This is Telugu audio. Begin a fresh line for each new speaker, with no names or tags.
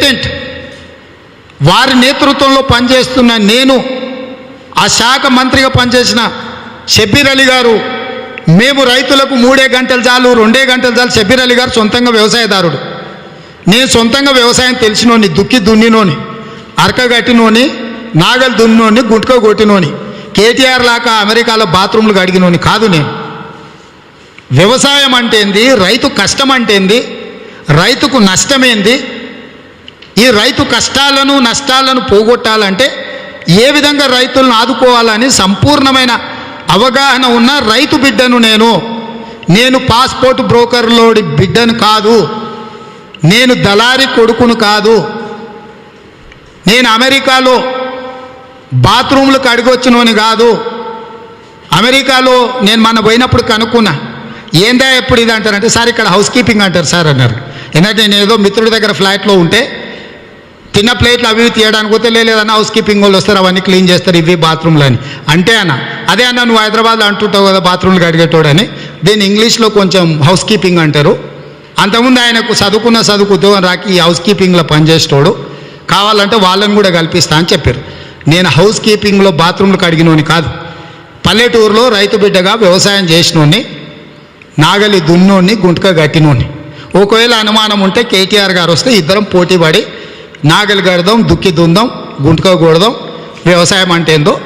పేటెంట్. వారి నేతృత్వంలో పనిచేస్తున్న నేను ఆ శాఖ మంత్రిగా పనిచేసిన షబ్బీర్ అలీ గారు మేము రైతులకు మూడే గంటలు చాలు రెండే గంటలు చాలు షబ్బీర్ అలీ గారు సొంతంగా వ్యవసాయదారుడు. నేను సొంతంగా వ్యవసాయం తెలిసినోని దుక్కి దున్నినోని అరక గట్టినోని నాగలు దున్నినోని గుంటక కొట్టినోని కేటీఆర్ లాగా అమెరికాలో బాత్రూమ్లు కడిగినోని కాదు నేను. వ్యవసాయం అంటే ఏంది? రైతు కష్టం అంటే ఏంది? రైతుకు నష్టమేంది ఈ రైతు కష్టాలను నష్టాలను పోగొట్టాలంటే ఏ విధంగా రైతులను ఆదుకోవాలని సంపూర్ణమైన అవగాహన ఉన్న రైతు బిడ్డను నేను. నేను పాస్పోర్ట్ బ్రోకర్లోడి బిడ్డను కాదు. నేను దళారి కొడుకును కాదు. నేను అమెరికాలో బాత్రూమ్లు కడిగొచ్చినోని కాదు. అమెరికాలో నేను మన పోయినప్పుడు కనుక్కున్నా. ఏందా ఎప్పుడు ఇది అంటారంటే సార్ ఇక్కడ హౌస్ కీపింగ్ అంటారు సార్ అన్నారు. ఎందుకంటే నేను ఏదో మిత్రుడి దగ్గర ఫ్లాట్లో ఉంటే చిన్న ప్లేట్లు అవి తీయడానికి పోతే లేదన్న హౌస్ కీపింగ్ వాళ్ళు వస్తారు అవన్నీ క్లీన్ చేస్తారు ఇవి బాత్రూమ్లు అని అంటే అన్న అదే అన్న నువ్వు హైదరాబాద్లో అంటుంటావు కదా బాత్రూమ్లు అని దీన్ని ఇంగ్లీష్లో కొంచెం హౌస్ కీపింగ్ అంటారు. అంతకుముందు ఆయనకు చదువుకున్న చదువుకుతో రాకి ఈ హౌస్ కీపింగ్లో పనిచేసేటోడు. కావాలంటే వాళ్ళని కూడా కల్పిస్తా అని చెప్పారు. నేను హౌస్ కీపింగ్లో బాత్రూమ్లు కడిగినోని కాదు. పల్లెటూరులో రైతు బిడ్డగా వ్యవసాయం చేసినోని నాగలి దున్నోని గుంటక కట్టినోని. ఒకవేళ అనుమానం ఉంటే కేటీఆర్ గారు వస్తే ఇద్దరం పోటీ పడి నాగలి గడదాం దుక్కి దుందాం గుంటక కొడదాం వ్యవసాయం అంటే ఏందో